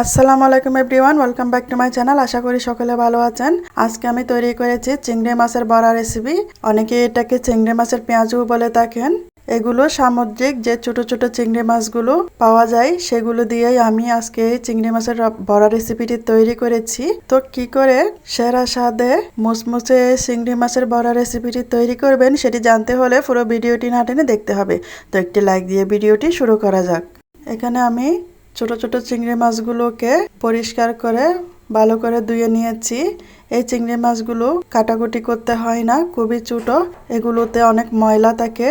আসসালামু আলাইকুম everyone, welcome back to my channel. আশা করি সকলে ভালো আছেন। আজকে আমি তৈরি করেছি চিংড়ি মাছের বড়া রেসিপি অনেকে এটাকে চিংড়ি মাছের পেঁয়াজু বলে থাকেন। এগুলো সামুদ্রিক যে ছোট ছোট চিংড়ি মাছগুলো পাওয়া যায়, সেগুলো দিয়েই আমি আজকে এই চিংড়ি মাছের বড়া রেসিপিটি তৈরি করেছি। তো কি করে সেরা স্বাদে মুসমুসে চিংড়ি মাছের বড়া রেসিপিটি তৈরি করবেন, সেটি জানতে হলে পুরো ভিডিওটি না টেনে দেখতে হবে। তো একটি লাইক দিয়ে ভিডিওটি শুরু করা যাক। এখানে আমি ছোট ছোট চিংড়ি মাছগুলোকে পরিষ্কার করে, ভালো করে ধুয়ে নিয়েছি। এই চিংড়ি মাছগুলো কাটাকুটি করতে হয় না, খুবই ছোট। এগুলোতে অনেক ময়লা থাকে।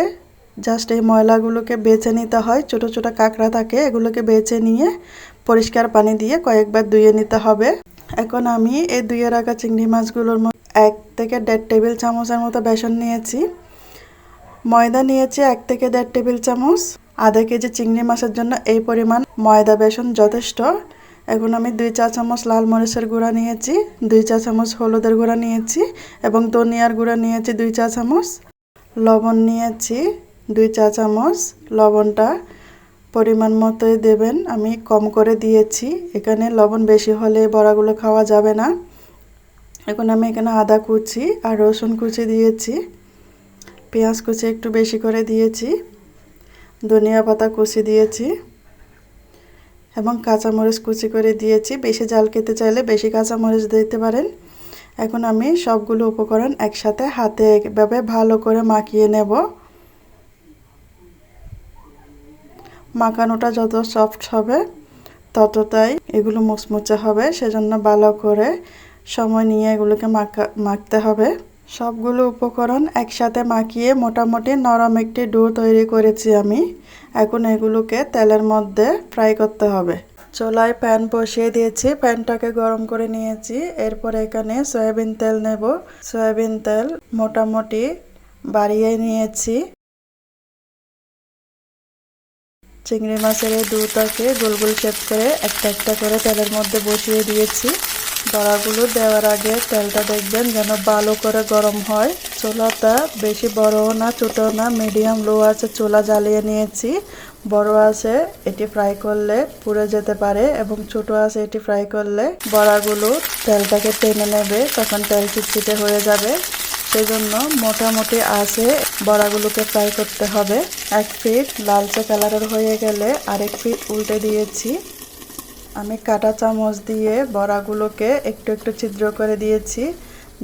জাস্ট এই ময়লাগুলোকে বেছে নিতে হয়। ছোট ছোট কাঁকড়া থাকে, এগুলোকে বেছে নিয়ে পরিষ্কার পানি দিয়ে কয়েকবার ধুয়ে নিতে হবে। এখন আমি এই ধুয়ে রাখা চিংড়ি মাছগুলোর এক থেকে দেড় টেবিল চামচের মতো বেসন নিয়েছি। ময়দা নিয়েছি এক থেকে দেড় টেবিল চামচ। আধা কেজি চিংড়ি মাছের জন্য এই পরিমাণ ময়দা বেসন যথেষ্ট। এখন আমি দুই চা চামচ লাল মরিচের গুঁড়া নিয়েছি, দুই চা চামচ হলুদের গুঁড়া নিয়েছি এবং ধনিয়ার গুঁড়া নিয়েছি দুই চা চামচ। লবণ নিয়েছি দুই চা চামচ। লবণটা পরিমাণ মতোই দেবেন, আমি কম করে দিয়েছি। এখানে লবণ বেশি হলে বড়াগুলো খাওয়া যাবে না। এখন আমি এখানে আদা কুচি আর রসুন কুচি দিয়েছি। পেঁয়াজ কুচি একটু বেশি করে দিয়েছি। ধনিয়া পাতা কুচি দিয়েছি এবং কাঁচামরিচ কুচি করে দিয়েছি। বেশি জাল খেতে চাইলে বেশি কাঁচামরিচ দিতে পারেন। এখন আমি সবগুলো উপকরণ একসাথে হাতে এভাবে ভালো করে মাখিয়ে নেব। মাখানোটা যত সফট হবে, ততটাই এগুলো মুচমুচে হবে, সেজন্য ভালো করে সময় নিয়ে এগুলোকে মাখা মাখতে হবে। সবগুলো উপকরণ একসাথে মাখিয়ে মোটামুটি নরম একটি ডো তৈরি করেছি আমি। এখন এগুলোকে তেলের মধ্যে ফ্রাই করতে হবে। চোলায় প্যান বসিয়ে দিয়েছি, প্যানটাকে গরম করে নিয়েছি। এরপর এখানে সয়াবিন তেল নেব। সয়াবিন তেল মোটামুটি বাড়িয়ে নিয়েছি। চিংড়ি মাছের দুটাকে গোল গোল শেপ করে একটা একটা করে তেলের মধ্যে বসিয়ে দিয়েছি। বড়াগুলো দেওয়ার আগে তেলটা দেখবেন যেন ভালো করে গরম হয়। চোলাটা বেশি বড়ও না ছোটো না মিডিয়াম লো আছে, চোলা জ্বালিয়ে নিয়েছি। বড় আছে, এটি ফ্রাই করলে পুড়ে যেতে পারে এবং ছোট আছে, এটি ফ্রাই করলে বড়াগুলো তেলটাকে টেনে নেবে, তখন তেল চিটচিটে হয়ে যাবে। সেজন্য মোটামুটি আছে, বড়াগুলোকে ফ্রাই করতে হবে। এক ফিট লালচে কালারের হয়ে গেলে আরেক ফিট উল্টে দিয়েছি। আমি কাটা চামচ দিয়ে বড়াগুলোকে একটু একটু ছিদ্র করে দিয়েছি,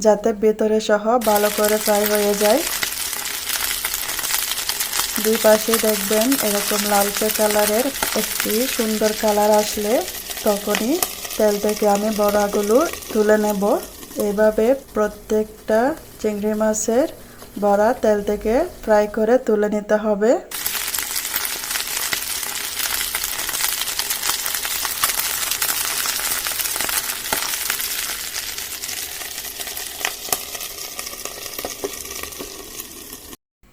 যাতে ভেতরে সহ ভালো করে ফ্রাই হয়ে যায়। দুই পাশে দেখবেন এরকম লালচে কালারের একটি সুন্দর কালার আসলে তখনই তেল থেকে আমি বড়াগুলো তুলে নেব। এভাবে প্রত্যেকটা চিংড়ি মাছের বড়া তেল থেকে ফ্রাই করে তুলে নিতে হবে।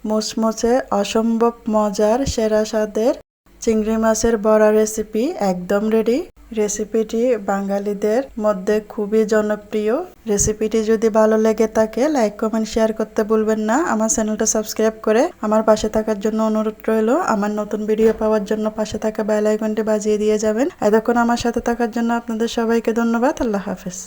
মুচমুচে অসম্ভব মজার সেরা স্বাদের চিংড়ি মাছের বড়া রেসিপি একদম রেডি রেসিপিটি বাঙালিদের মধ্যে খুবই জনপ্রিয়। রেসিপিটি যদি ভালো লেগে থাকে লাইক কমেন্ট শেয়ার করতে ভুলবেন না। আমার চ্যানেলটা সাবস্ক্রাইব করে আমার পাশে থাকার জন্য অনুরোধ রইল। আমার নতুন ভিডিও পাওয়ার জন্য পাশে থাকা বেল আইকনটি বাজিয়ে দিয়ে যাবেন। এতক্ষণ আমার সাথে থাকার জন্য আপনাদের সবাইকে ধন্যবাদ। আল্লাহ হাফেজ।